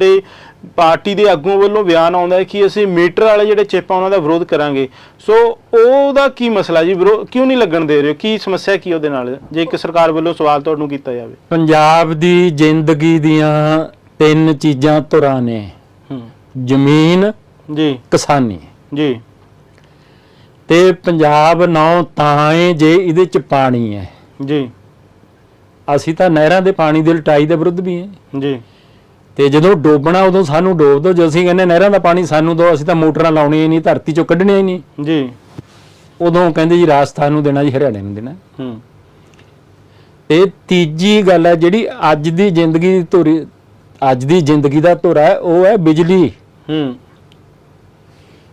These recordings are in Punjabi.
ਤੇ ਪਾਰਟੀ ਦੇ ਆਗੂਆਂ ਵੱਲੋਂ ਬਿਆਨ ਆਉਂਦਾ ਹੈ ਕਿ ਅਸੀਂ ਮੀਟਰ ਵਾਲੇ ਜਿਹੜੇ ਚਿੱਪ ਆ ਉਹਨਾਂ ਦਾ ਵਿਰੋਧ ਕਰਾਂਗੇ। ਸੋ ਉਹਦਾ ਕੀ ਮਸਲਾ ਜੀ? ਵਿਰੋਧ ਕਿਉਂ ਨਹੀਂ ਲੱਗਣ ਦੇ ਰਹੇ ਹੋ? ਕੀ ਸਮੱਸਿਆ ਕੀ ਉਹਦੇ ਨਾਲ? ਜੇ ਇੱਕ ਸਰਕਾਰ ਵੱਲੋਂ ਸਵਾਲ ਤੁਹਾਨੂੰ ਕੀਤਾ ਜਾਵੇ। ਪੰਜਾਬ ਦੀ ਜ਼ਿੰਦਗੀ ਦੀਆਂ ਤਿੰਨ ਚੀਜ਼ਾਂ ਧੁਰਾਂ ਨੇ। ਹੂੰ। ਜ਼ਮੀਨ ਜੀ। ਕਿਸਾਨੀ। ਜੀ। ਤੇ ਪੰਜਾਬ ਨੌ ਤਾਂ ਏ ਜੇ ਇਹਦੇ ਚ ਪਾਣੀ ਹੈ। ਜੀ। ਅਸੀਂ ਤਾਂ ਨਹਿਰਾਂ ਦੇ ਪਾਣੀ ਦੀ ਲਟਾਈ ਦੇ ਵਿਰੁੱਧ ਵੀ ਹੈ। ਜੀ। ਤੇ ਜਦੋਂ ਡੋਬਣਾ ਉਦੋਂ ਸਾਨੂੰ ਡੋਬ ਦਿਓ। ਜੇ ਅਸੀਂ ਕਹਿੰਦੇ ਨਹਿਰਾਂ ਦਾ ਪਾਣੀ ਸਾਨੂੰ ਦਿਓ ਅਸੀਂ ਤਾਂ ਮੋਟਰਾਂ ਲਾਉਣੀਆਂ ਹੀ ਨਹੀਂ ਧਰਤੀ ਚੋਂ ਕੱਢਣੀਆਂ ਹੀ ਨਹੀਂ। ਜੀ। ਉਦੋਂ ਕਹਿੰਦੇ ਜੀ ਰਾਜਸਥਾਨ ਨੂੰ ਦੇਣਾ ਜੀ ਹਰਿਆਣੇ ਨੂੰ ਦੇਣਾ। ਹੂੰ। ਤੇ ਤੀਜੀ ਗੱਲ ਹੈ ਜਿਹੜੀ ਅੱਜ ਦੀ ਜ਼ਿੰਦਗੀ ਦੀ ਧੁਰੀ ਅੱਜ ਦੀ ਜ਼ਿੰਦਗੀ ਦਾ ਧੁਰਾ ਹੈ ਉਹ ਹੈ ਬਿਜਲੀ। ਹੂੰ।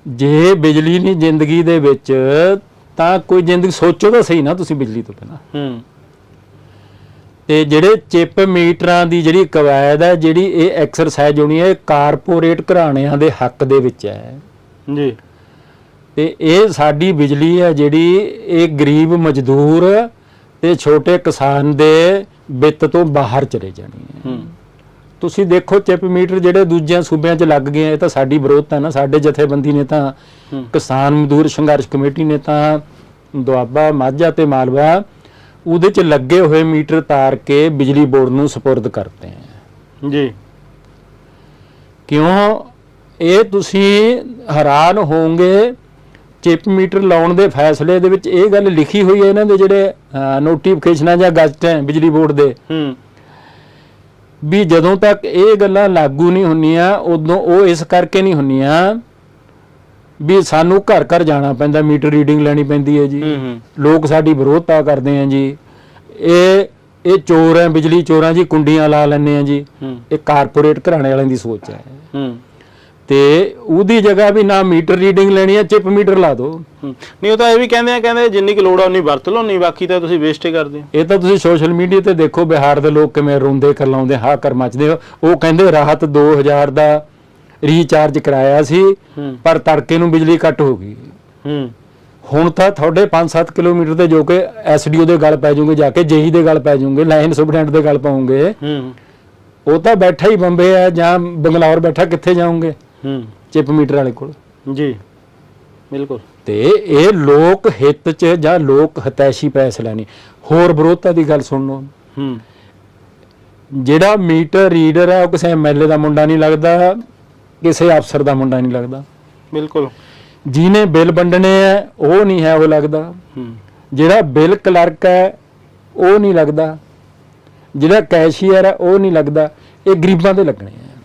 ਜੇ ਬਿਜਲੀ ਨਹੀਂ ਜ਼ਿੰਦਗੀ ਦੇ ਵਿੱਚ ਤਾਂ ਕੋਈ ਜ਼ਿੰਦਗੀ ਸੋਚੋ ਤਾਂ ਸਹੀ ਨਾ ਤੁਸੀਂ ਬਿਜਲੀ ਤੋਂ ਬਿਨਾਂ। ਹੂੰ। ਤੇ ਜਿਹੜੇ ਚਿਪ ਮੀਟਰਾਂ ਦੀ ਜਿਹੜੀ ਕਵਾਇਦ ਹੈ ਜਿਹੜੀ ਇਹ ਐਕਸਰਸਾਈਜ਼ ਹੋਣੀ ਹੈ ਇਹ ਕਾਰਪੋਰੇਟ ਘਰਾਣਿਆਂ ਦੇ ਹੱਕ ਦੇ ਵਿੱਚ ਹੈ। ਜੀ। ਤੇ ਇਹ ਸਾਡੀ ਬਿਜਲੀ ਹੈ ਜਿਹੜੀ ਇਹ ਗਰੀਬ ਮਜ਼ਦੂਰ ਤੇ ਛੋਟੇ ਕਿਸਾਨ ਦੇ ਵਿੱਤ ਤੋਂ ਬਾਹਰ ਚਲੇ ਜਾਣੀ ਹੈ। ਤੁਸੀਂ ਦੇਖੋ ਚਿਪ ਮੀਟਰ ਜਿਹੜੇ ਦੂਜਿਆਂ ਸੂਬਿਆਂ 'ਚ ਲੱਗ ਗਏ ਇਹ ਤਾਂ ਸਾਡੀ ਵਿਰੋਧਤਾ ਨਾ। ਸਾਡੇ ਜਥੇਬੰਦੀ ਨੇ ਤਾਂ। ਕਿਸਾਨ ਮਜ਼ਦੂਰ ਸੰਘਰਸ਼ ਕਮੇਟੀ ਨੇ ਤਾਂ ਦੁਆਬਾ ਮਾਝਾ ਤੇ ਮਾਲਵਾ ਉਹਦੇ 'ਚ ਲੱਗੇ ਹੋਏ ਮੀਟਰ ਤਾਰ ਕੇ ਬਿਜਲੀ ਬੋਰਡ ਨੂੰ ਸਪੁਰਦ ਕਰਤੇ ਹੈ ਜੀ। ਕਿਉਂ? ਇਹ ਤੁਸੀਂ ਹੈਰਾਨ ਹੋਵੋਗੇ ਚਿਪ ਮੀਟਰ ਲਾਉਣ ਦੇ ਫੈਸਲੇ ਦੇ ਵਿੱਚ ਇਹ ਗੱਲ ਲਿਖੀ ਹੋਈ ਹੈ ਇਹਨਾਂ ਦੇ ਜਿਹੜੇ ਨੋਟੀਫਿਕੇਸ਼ਨਾਂ ਜਾਂ ਗਜ਼ਟ ਹੈ ਬਿਜਲੀ ਬੋਰਡ ਦੇ। ਹੂੰ। ਵੀ ਜਦੋਂ ਤੱਕ ਇਹ ਗੱਲਾਂ ਲਾਗੂ ਨਹੀਂ ਹੁੰਦੀਆਂ ਉਦੋਂ ਉਹ ਇਸ ਕਰਕੇ ਨਹੀਂ ਹੁੰਦੀਆਂ ਵੀ ਸਾਨੂੰ ਘਰ ਘਰ ਜਾਣਾ ਪੈਂਦਾ ਮੀਟਰ ਰੀਡਿੰਗ ਲੈਣੀ ਪੈਂਦੀ ਹੈ ਜੀ। ਲੋਕ ਸਾਡੀ ਵਿਰੋਧਤਾ ਕਰਦੇ ਆ ਜੀ। ਇਹ ਇਹ ਚੋਰ ਹੈ ਬਿਜਲੀ ਚੋਰਾਂ ਜੀ ਕੁੰਡੀਆਂ ਲਾ ਲੈਂਦੇ ਆ ਜੀ। ਇਹ ਕਾਰਪੋਰੇਟ ਘਰਾਣੇ ਵਾਲਿਆਂ ਦੀ ਸੋਚ ਹੈ। ਤੇ ਉਹਦੀ ਜਗ੍ਹਾ ਵੀ ਨਾ ਮੀਟਰ ਰੀਡਿੰਗ ਲੈਣੀ ਹੈ ਚਿਪ ਮੀਟਰ ਲਾ ਦਿਓ। ਹੂੰ। ਨਹੀਂ ਉਹ ਤਾਂ ਇਹ ਵੀ ਕਹਿੰਦੇ ਆ ਕਹਿੰਦੇ ਜਿੰਨੀ ਕੁ ਲੋੜ ਆ ਉਨੀ ਵਰਤ ਲਓ ਨਹੀਂ ਬਾਕੀ ਤਾਂ ਤੁਸੀਂ ਵੇਸਟ ਹੀ ਕਰਦੇ ਹੋ। ਇਹ ਤਾਂ ਤੁਸੀਂ ਸੋਸ਼ਲ ਮੀਡੀਆ ਤੇ ਦੇਖੋ ਬਿਹਾਰ ਦੇ ਲੋਕ ਕਿਵੇਂ ਰੋਂਦੇ ਕਰਲਾਉਂਦੇ ਹਾਂ ਕਰ ਮੱਚਦੇ ਉਹ ਕਹਿੰਦੇ ਰਾਹਤ 2000 ਦਾ ਰੀਚਾਰਜ ਕਰਾਇਆ ਸੀ ਪਰ ਤੜਕੇ ਨੂੰ ਬਿਜਲੀ ਕੱਟ ਹੋ ਗਈ। ਹੂੰ। ਹੁਣ ਤਾਂ ਤੁਹਾਡੇ 5-7 ਕਿਲੋਮੀਟਰ ਦੇ ਜੋ ਕਿ ਐਸਡੀਓ ਦੇ ਗੱਲ ਪੈ ਜਾਓਗੇ ਜਾ ਕੇ ਜੇਈ ਦੇ ਗੱਲ ਪੈ ਜਾਓਗੇ ਲਾਈਨ ਸੁਪਰਡੈਂਟ ਦੇ ਗੱਲ ਪਾਉਂਗੇ ਹੂੰ। ਉਹ ਤਾਂ ਬੈਠਾ ਹੀ ਬੰਬੇ ਹੈ ਜਾਂ ਬੰਗਲੌਰ ਬੈਠਾ ਕਿੱਥੇ ਜਾਓਗੇ? ਹੂੰ। ਚਿਪ ਮੀਟਰ ਵਾਲੇ ਕੋਲ। ਜੀ। ਬਿਲਕੁਲ। ਤੇ ਇਹ ਲੋਕ ਹਿੱਤ 'ਚ ਜਾਂ ਲੋਕ ਹਤੈਸ਼ੀ ਫੈਸਲਾ ਨਹੀਂ ਹੋਰ ਵਿਰੋਧਤਾ ਦੀ ਗੱਲ ਸੁਣ ਲਓ। ਹੂੰ। ਜਿਹੜਾ ਮੀਟਰ ਰੀਡਰ ਹੈ ਉਹ ਕਿਸੇ ਐਮਐਲਏ ਦਾ ਮੁੰਡਾ ਨਹੀਂ ਲੱਗਦਾ। ਕਿਸੇ ਅਫਸਰ ਦਾ ਮੁੰਡਾ ਨਹੀਂ ਲੱਗਦਾ। ਬਿਲਕੁਲ। ਜਿਹਨੇ ਬਿੱਲ ਵੰਡਣੇ ਹੈ ਉਹ ਨਹੀਂ ਹੈ ਉਹ ਲੱਗਦਾ। ਹੂੰ। ਜਿਹੜਾ ਬਿੱਲ ਕਲਰਕ ਹੈ ਉਹ ਨਹੀਂ ਲੱਗਦਾ। ਜਿਹੜਾ ਕੈਸ਼ੀਅਰ ਹੈ ਉਹ ਨਹੀਂ ਲੱਗਦਾ। ਇਹ ਗਰੀਬਾਂ ਦੇ ਲੱਗਣੇ ਆ